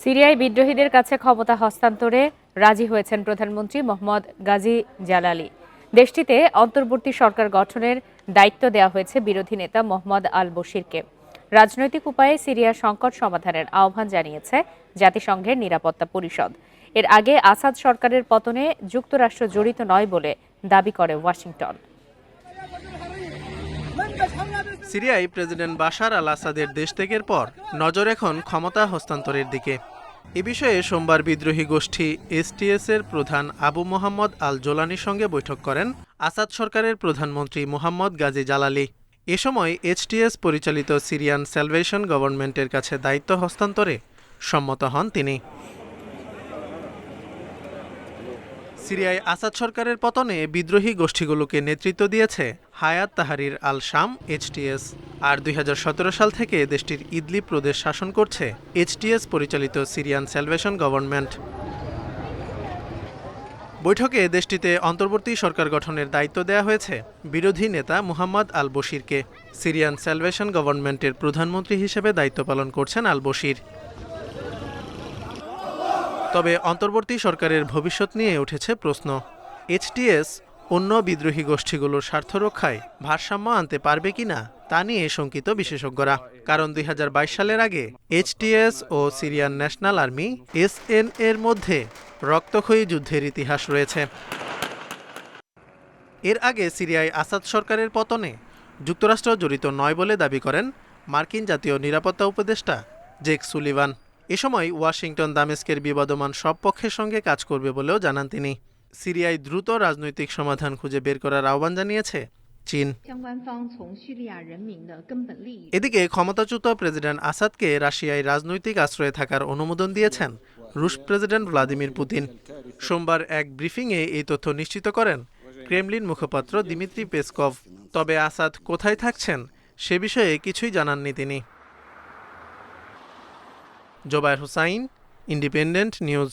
সিরিয়ায় বিদ্রোহীদের কাছে ক্ষমতা হস্তান্তরে রাজি হয়েছেন প্রধানমন্ত্রী মোহাম্মদ গাজী জালালি। দেশটিতে অন্তর্বর্তী সরকার গঠনের দায়িত্ব দেওয়া হয়েছে বিরোধী নেতা মোহাম্মদ আল বশিরকে রাজনৈতিক উপায়ে সিরিয়ার সংকট সমাধানের আহ্বান জানিয়েছে জাতিসংঘের নিরাপত্তা পরিষদ। এর আগে আসাদ সরকারের পতনে যুক্তরাষ্ট্র জড়িত নয় বলে দাবি করে ওয়াশিংটন। সিরিয়ায় প্রেসিডেন্ট বাশার আল আসাদের দেশ ত্যাগের পর নজর এখন ক্ষমতা হস্তান্তরের দিকে। এ বিষয়ে সোমবার বিদ্রোহী গোষ্ঠী এসটিএস এর প্রধান আবু মোহাম্মদ আল জোলানির সঙ্গে বৈঠক করেন আসাদ সরকারের প্রধানমন্ত্রী মোহাম্মদ গাজী জালালি। এ সময় এইচটিএস পরিচালিত সিরিয়ান স্যালভেশন গভর্নমেন্টের কাছে দায়িত্ব হস্তান্তরে সম্মত হন তিনি। সিরিয়ায় আসাদ সরকারের পতনে বিদ্রোহী গোষ্ঠীগুলোকে নেতৃত্ব দিয়েছে হায়াত তাহারির আল শাম এইচটিএস আর দুই হাজার সতেরো সাল থেকে দেশটির ইদলি প্রদেশ শাসন করছে এইচটিএস পরিচালিত সিরিয়ান স্যালভেশন গভর্নমেন্ট। বৈঠকে দেশটিতে অন্তর্বর্তী সরকার গঠনের দায়িত্ব দেওয়া হয়েছে বিরোধী নেতা মুহাম্মদ আল বশিরকে সিরিয়ান স্যালভেশন গভর্নমেন্টের প্রধানমন্ত্রী হিসেবে দায়িত্ব পালন করছেন আল বশির তবে অন্তর্বর্তী সরকারের ভবিষ্যৎ নিয়ে উঠেছে প্রশ্ন। এইচটিএস অন্য বিদ্রোহী গোষ্ঠীগুলোর স্বার্থ রক্ষায় ভারসাম্য আনতে পারবে কিনা তা নিয়ে শঙ্কিত বিশেষজ্ঞরা। কারণ দুই হাজার বাইশ সালের আগে এইচটিএস ও সিরিয়ান ন্যাশনাল আর্মি এসএন এর মধ্যে রক্তক্ষয়ী যুদ্ধের ইতিহাস রয়েছে। এর আগে সিরিয়ায় আসাদ সরকারের পতনে যুক্তরাষ্ট্র জড়িত নয় বলে দাবি করেন মার্কিন জাতীয় নিরাপত্তা উপদেষ্টা জেক সুলিভান। এ সময় ওয়াশিংটন দামেস্কের বিবাদমান সব পক্ষের সঙ্গে কাজ করবে বলেও জানান তিনি। সিরিয়ায় দ্রুত রাজনৈতিক সমাধান খুঁজে বের করার আহ্বান জানিয়েছে চীন। এদিকে ক্ষমতাচ্যুত প্রেসিডেন্ট আসাদকে রাশিয়ায় রাজনৈতিক আশ্রয়ে থাকার অনুমোদন দিয়েছেন রুশ প্রেসিডেন্ট ভ্লাদিমির পুতিন। সোমবার এক ব্রিফিংয়ে এই তথ্য নিশ্চিত করেন ক্রেমলিন মুখপাত্র দিমিত্রি পেসকভ। তবে আসাদ কোথায় থাকছেন সে বিষয়ে কিছুই জানাননি তিনি। Zobayer Hussain independent news